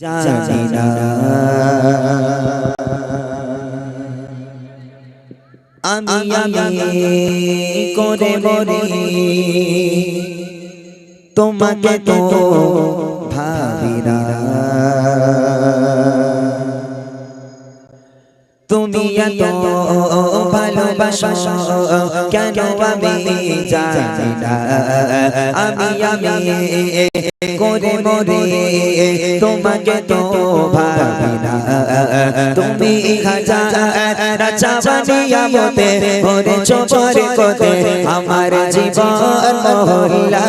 জানি না। আমি আমি করে মরি তোমাকে তো ভাবি না। তুমি এত ভালোবাসো কেন আমি জানি না আমি আমি করে মরে তোমাকে তো ভাবি না তুমি হাজার চাবানিয়া মতে করে চোপরে কোতে আমার জীবন মহল্লা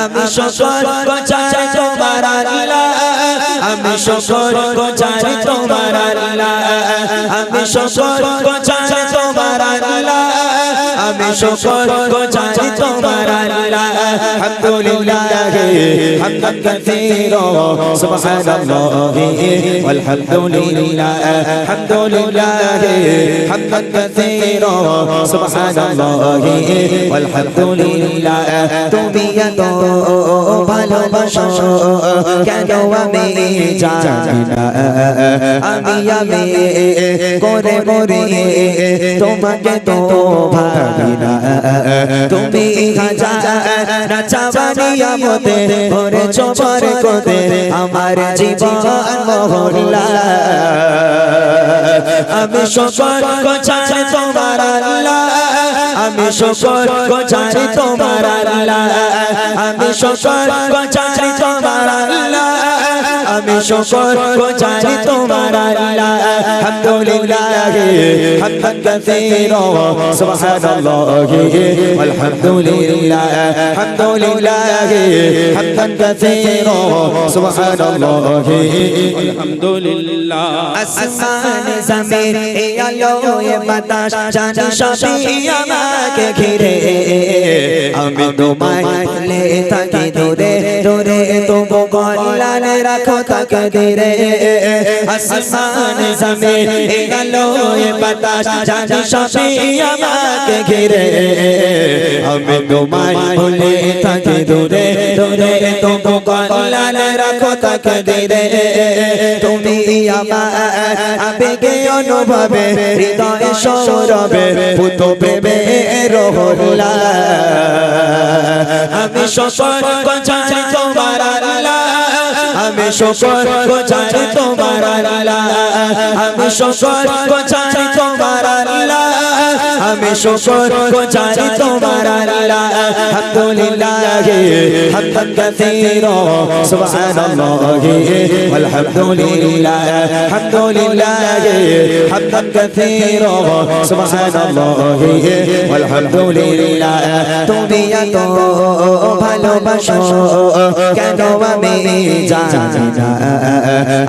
আমি সকল চাই, তোমার আল্লাহ আমি সকল চাই তোমার আল্লাহ। আমি তোমার আল্লাহ শুকর গো জানি তোমার আল্লাহ আলহামদুলিল্লাহ হামদান কাসীরা সুবহানাল্লাহ আলহামদুলিল্লাহ আলহামদুলিল্লাহ হামদান কাসীরা সুবহানাল্লাহ আলহামদুলিল্লাহ তুমি এত ভালোবাসো কেন আমি জানি না আমি আমি করে মরে, তোমাকে তো ভালো না। তুমি হাজার চাবানিয়া মতে ভরে চোপর কোতে আমার জীবন আমি আমি চাই তোমার আমি চাই তোমার আমি শকর জানি তোমার আল্লাহ। আলহামদুলিল্লাহ হামদান কাসীরা সুবহানাল্লাহ, আলহামদুলিল্লাহ আলহামদুলিল্লাহ হামদান কাসীরা সুবহানাল্লাহ, আলহামদুলিল্লাহ। আসমান, জমিন, এ আলো, এ বাতাস, জানি সবই আমাকে ঘিরে। আমি তোমায় ভুলে থাকি রাখো তাকে ধীরে আসমান জমিন এই আলো বাতাস, জানি সবই আমাকে ঘিরে। আমি তোমায় ভুলে থাকি দূরে দূরে তবু কল্যাণে রাখো তাকে ধীরে তুমি আমার আবেগে অনুভবে, হৃদয়ে সৌরভে পুত প্রেমে রহলা। আমি সকল চাই তোমার শকর গোছাই তোমার আল্লাহ। আমি শকর গোছাই তোমার আল্লাহ। আমি শকর গোছাই তোমার আল্লাহ। আলহামদুলিল্লাহ হামদান কাসীরা সুবহানাল্লাহ, আলহামদুলিল্লাহ আলহামদুলিল্লাহ হামদান কাসীরা সুবহানাল্লাহ, আলহামদুলিল্লাহ। তুমি এত ভালোবাসো, কেন আমি জানি না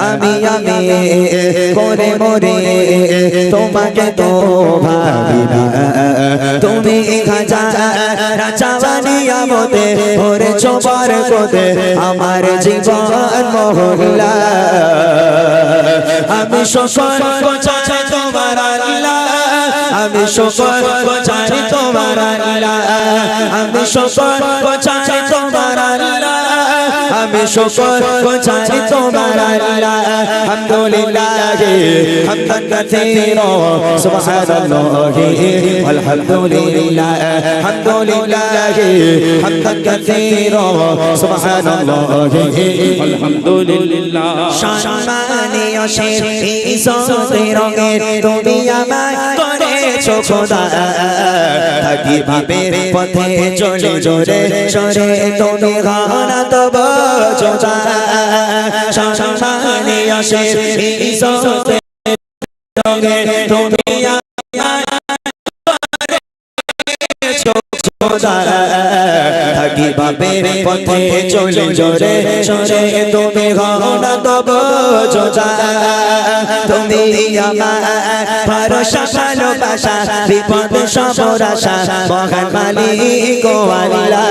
আমি আমি, করে মরে তোমাকে তো ভাবি না তুমি মতে ভরে চোপার কোতে আমার জীবন মহল্লা। আমি সকল তোমার আমি সকল তোমার আমি সকল তোমার আল্লাহ। আমি শকর পৌঁছাই তোমার আল্লাহ আলহামদুলিল্লাহ হামদান কাসীর সুবহানাল্লাহ, আলহামদুলিল্লাহ আলহামদুলিল্লাহ হামদান কাসীর সুবহানাল্লাহ, আলহামদুলিল্লাহ। সম্মানীয় শেখ, এই সতের রঙের তুমি আমার করেছ খোদা থাকি ভাবে পথে চলে জোরে সরে তুমি ঘনা তো বোঝা সম্মানীয় সেই রঙের তুমি খোদা ভাবে পথে চলে জোরে? সরে তুমি ঘনা তব যোজা তুমি আমার ভরসা, ভালোবাসা, বিপদ সবরাশা মহান মালিক ও আল্লাহ।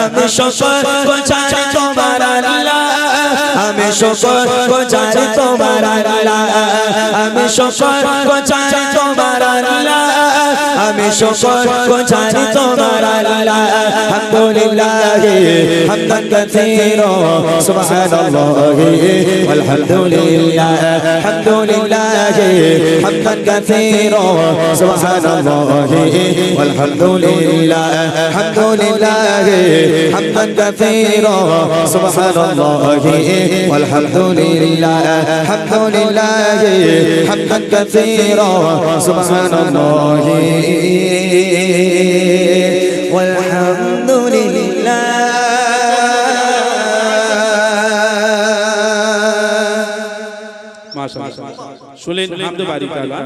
আমি সকল চাই তোমার আল্লাহ। আমি সকল চাই তোমার আল্লাহ। আমি সকল চাই তোমার আল্লাহ। আমি শুকর গুজারি তোমার আল্লাহ আলহামদুলিল্লাহ, হামদান কাসীরা, সুবহানাল্লাহ, আলহামদুলিল্লাহ আলহামদুলিল্লাহ, হামদান কাসীরা, সুবহানাল্লাহ, আলহামদুলিল্লাহ আলহামদুলিল্লাহ, হামদান কাসীরা, সুবহানাল্লাহ, আলহামদুলিল্লাহ আলহামদুলিল্লাহ, হামদান কাসীরা, সুবহানাল্লাহ। والحمد لله মাশাআল্লাহ শুনলেন হামদে বাড়ি তাআলা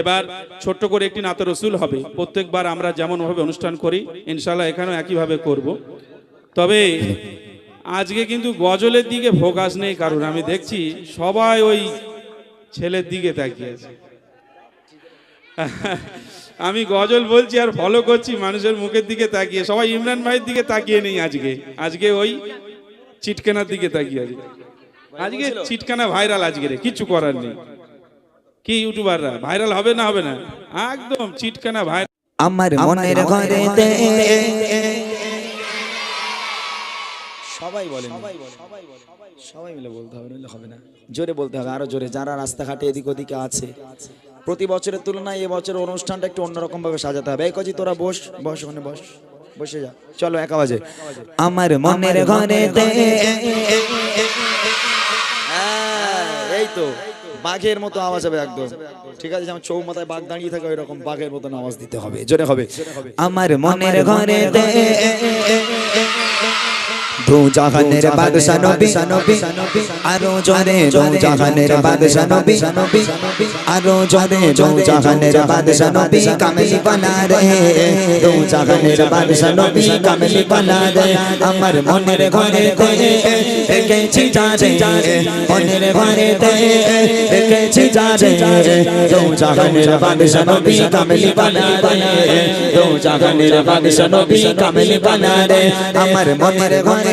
এবার ছোট্ট করে একটি নাত রসুল হবে প্রত্যেকবার আমরা যেমন ভাবে অনুষ্ঠান করি ইনশাআল্লাহ এখানেও একইভাবে করব তবে আজকে কিন্তু গজলের দিকে ফোকাস নেই কারণ আমি দেখছি সবাই ওই ছেলের দিকে তাকিয়ে আছে আমি গজল বলছি আর ফলো করছি মানুষের মুখের দিকে তাকিয়ে। সবাই ইমরান ভাইয়ের দিকে তাকিয়ে নেই আজকে। আজকে ওই চিটকানার দিকে তাকিয়ে আছে। আজকে চিটকানা ভাইরাল আজকে রে কিচ্ছু করার নেই। কি ইউটিউবাররা? ভাইরাল হবে না হবে না? একদম চিটকানা ভাইরাল আমার মনের ঘরেতে সবাই বলে। সবাই মিলে বলতে হবে নইলে হবে না। জোরে বলতে হবে। আরও জোরে যারা রাস্তাঘাটে এদিক ওদিকে আছে প্রতি বছরের তুলনায় এবছর অনুষ্ঠানটা একটু অন্যরকম ভাবে সাজাতে হবে। এই তোরা বস বস ওখানে বস বসে যা। চলো একা বাজে। আমার মনের ঘরেতে হ্যাঁ, এই তো বাঘের মতো আওয়াজ হবে একদম। ঠিক আছে যেমন চৌমাথায় বাঘ দাঁড়িয়ে থাকে ওই রকম বাঘের মতন আওয়াজ দিতে হবে। জোরে হবে। আমার মনের ঘরে দু জাহানের বাদশা নবী আরও জরে দু জাহানের বাদশা নবী আরও জরে দু জাহানের বাদশা নবী কামলি বানা রে দু জাহানের বাদশা নবী কামলি বানা রে আমার মনের ঘরে একেছি যারে মনের ঘরে একেছি যারে দু জাহানের বাদশা নবী কামলি বানা রে দু জাহানের বাদশা নবী কামলি বানা রে আমার মনের ঘরে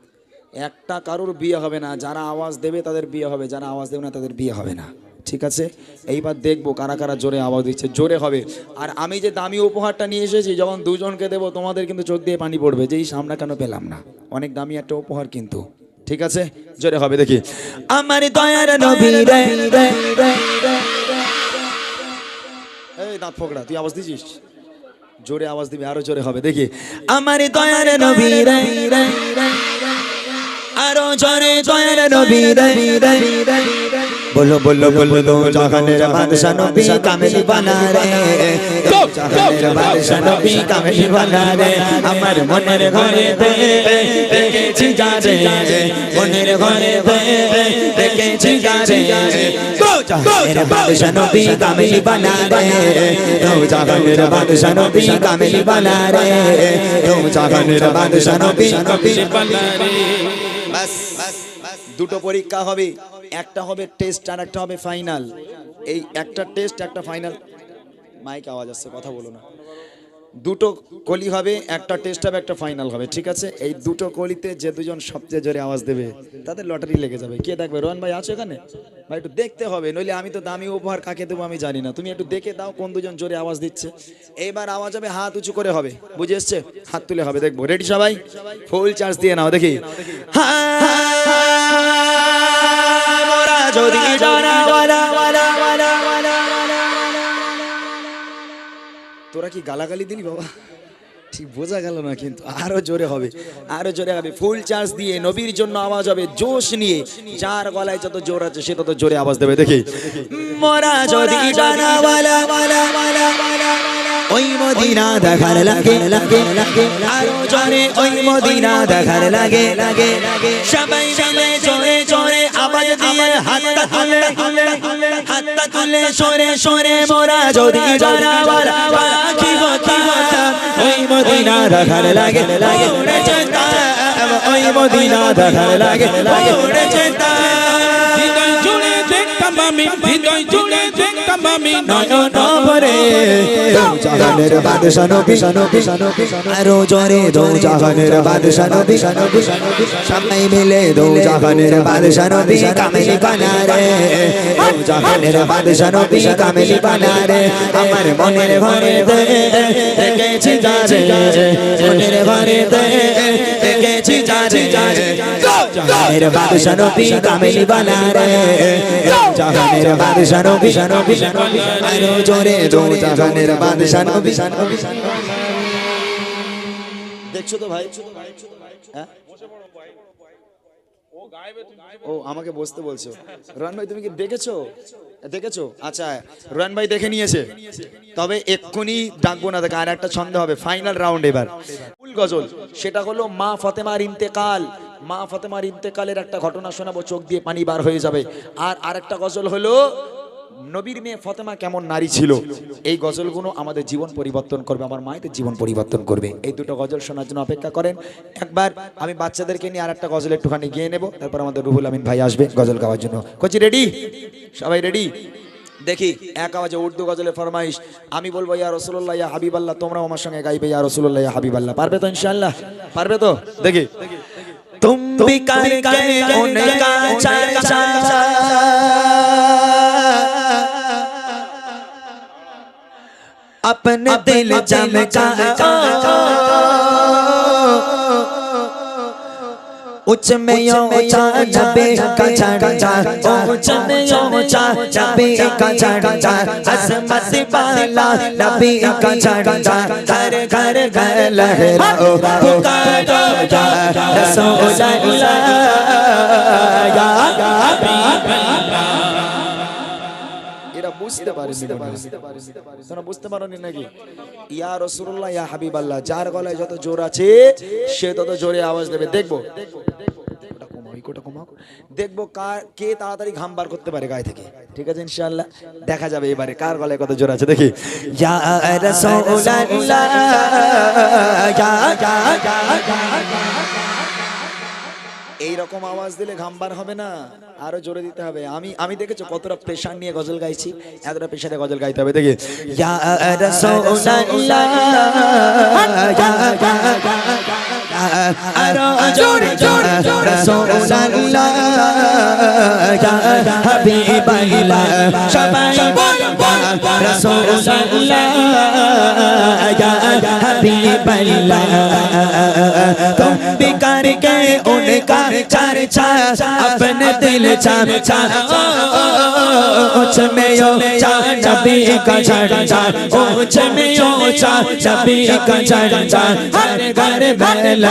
একটা কারোর বিয়ে হবে না, যারা আওয়াজ দেবে তাদের বিয়ে হবে, যারা আওয়াজ দেবে না তাদের বিয়ে হবে না। ঠিক আছে? এইবার দেখব কারা কারা জোরে আওয়াজ দিচ্ছে, জোরে হবে। আর আমি যে দামি উপহারটা নিয়ে এসেছি, যখন দুজনকে দেবো, তোমাদের কিন্তু চোখ দিয়ে পানি পড়বে যেই সামনা কেন পেলাম না? অনেক দামি একটা উপহার কিন্তু। ঠিক আছে? জোরে হবে, দেখি। আমার। এই দাঁত ফোকড়া, তুই আওয়াজ দিছিস? জোরে আওয়াজ দিবি, আরও জোরে হবে, দেখি। আমার দয়ার নবী। আরও জোরে দয়ার নবী রে রে, রে। বলো বলো বলো দো জাহানের বাদশা নবী কামেলি বানা রে জাহানের বাদশা নবী কামেলি বানা রে আমার মনের ঘরে দেখেছি যারে মনের ঘরে দেখেছি যারে জাহানের বাদশা নবী কামেলি বানা রে দো জাহানের বাদশা নবী কামেলি বানা রে দো জাহানের বাদশা নবী কামেলি বানা রে বাস, দুটো পরীক্ষা হবে, একটা হবে টেস্ট আর একটা হবে ফাইনাল এই একটা টেস্ট একটা ফাইনাল মাইক আওয়াজ আসছে, কথা বলো না। দুটো কলি হবে একটা টেস্ট হবে একটা ফাইনাল হবে ঠিক আছে এই দুটো কলিতে যে দুজন সবচেয়ে জোরে আওয়াজ দেবে তাদের লটারি লেগে যাবে কে দেখবে রোহন ভাই আছো এখানে ভাই একটু দেখতে হবে নইলে আমি তো দামি উপহার কাকে দেবো আমি জানি না তুমি একটু দেখে দাও কোন দুজন জোরে আওয়াজ দিচ্ছে এইবার আওয়াজ হবে হাত উঁচু করে হবে বুঝে এসছে হাত তুলে হবে দেখব রেডি সবাই ফুল চার্জ দিয়ে নাও দেখি যদি তোরা কি গালাগালি দিলি বাবা? ঠিক বোঝা গেল না কিন্তু, আরও জোরে হবে, আরও জোরে হবে। ফুল চার্জ দিয়ে নবীর জন্য আওয়াজ হবে, জোশ নিয়ে। যার গলায় যত জোর আছে, সে তত জোরে আওয়াজ দেবে, দেখি। মোরা যদি ওই মদিনা দেখার লাগে লাগে লাগে। আরও জোরে ওই মদিনা দেখার লাগে লাগে। সবাই মিলে জোরে জোরে। দিয়ে হাতটা তুলে হাতটা তুলে সরে সরে মোরা যদি বলা কি হতা ওই মদিনা রাখার লাগে লাগে ওই মদিনা রাখার লাগে লাগে জুড়ে দেখতাম আমি হৃদয় জুড়ে দেখতাম আমি নয়ন ভরে জাহানের বাদশা নবী নবী নবী আরও জোরে দো জাহানের বাদশা নবী নবী সবাই মিলে দো জাহানের বাদশা নবী কামেলি বানারে দো জাহানের বাদশা নবী কামেলি বানারে আমার মনের ঘরে দে দেখেছি যারে। মনের ঘরে দে জাহানের বাদশা নবী কামেলি বানারে। জাহানের বাদশা নবী নবী আরও জোরে দো জাহানের বাদশা নবী। নবী দেখছ তো ভাই? হ্যাঁ? ও, আমাকে বসতে বলছো। রন ভাই, তুমি কি দেখেছ? দেখেছ? আচ্ছা রন ভাই দেখে নিয়েছে। তবে এক্ষুনি ডাকবো না, দেখে, আর একটা ছন্দ হবে। ফাইনাল রাউন্ড এবার। ফুল গজল, সেটা হলো মা ফতেমার ইন্তেকাল। মা ফতেমার ইন্তেকালের একটা ঘটনা শোনাবো, চোখ দিয়ে পানি বার হয়ে যাবে। আর আরেকটা গজল হলো, নবীর মেয়ে ফতেমা কেমন নারী ছিল? এই গজলগুলো আমাদের জীবন পরিবর্তন করবে, আমার মায়েদের জীবন পরিবর্তন করবে। এই দুটো গজল শোনার জন্য অপেক্ষা করেন। একবার আমি বাচ্চাদেরকে নিয়ে আর একটা গজল একটুখানি গিয়ে নেব, তারপর আমাদের রুহুল আমিন ভাই আসবে গজল গাওয়ার জন্য। কচি রেডি সবাই রেডি দেখি, এক আওয়াজে উর্দু গজলে ফরমাইশ। আমি বলব, ইয়া রসুল্লাহ ইয়া হাবিবাল্লাহ, তোমরাও আমার সঙ্গে গাইবে, ইয়া রসুল্লাহ ইয়া হাবিবাল্লাহ। পারবে তো ইনশাল্লাহ পারবে তো? দেখি। تم بھی کر کے ان کا چرچا اپنے دل جم کا۔ उच्च में यो ऊंचा जबे का चढ़ा उच्च में यो ऊंचा जबे का चढ़ा असमत बाला नबी का चढ़ा घर घर घर लहराओ पुकारो या रसूल अल्लाह या এরা বুঝতে পারেনি তোমরা বুঝতে পারোনি নাকি ইয়া রসুল্লাহ ইয়া হাবিবাল্লাহ যার গলায় যত জোর আছে সে তত জোরে আওয়াজ দেবে দেখব ওটা ইকোটা কমাও। দেখব কার কে তাড়াতাড়ি ঘাম বার করতে পারে গায়ে থেকে ঠিক আছে ইনশাআল্লাহ দেখা যাবে এবারে কার গলায় কত জোর আছে দেখি ইয়া রাসূলুল্লাহ ইয়া ইয়া ইয়া এই রকম আওয়াজ দিলে ঘামবার হবে না আরও জোরে দিতে হবে আমি আমি দেখেছ কতটা প্রেশার নিয়ে গজল গাইছি এতটা প্রেশারে গজল গাইতে হবে দেখি ইয়া রাসূলুল্লাহ تم بھی کر کے ان کا چار چار اپنے دل چار چار اوچھ میں یو چار جبی کا چار چار اوچھ میں یو جبی کا چار چار ہر گھر بھلا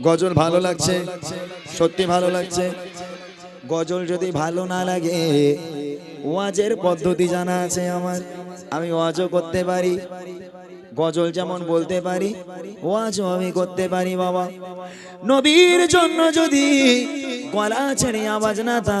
গজল ভালো লাগছে সত্যি ভালো লাগছে। গজল যদি ভালো না লাগে ওয়াজের পদ্ধতি জানা আছে আমার। আমি ওয়াজও করতে পারি গজল যেমন বলতে পারি ওয়াজও আমি করতে পারি বাবা। নবীর জন্য যদি গলা ছেড়ে আওয়াজ না তা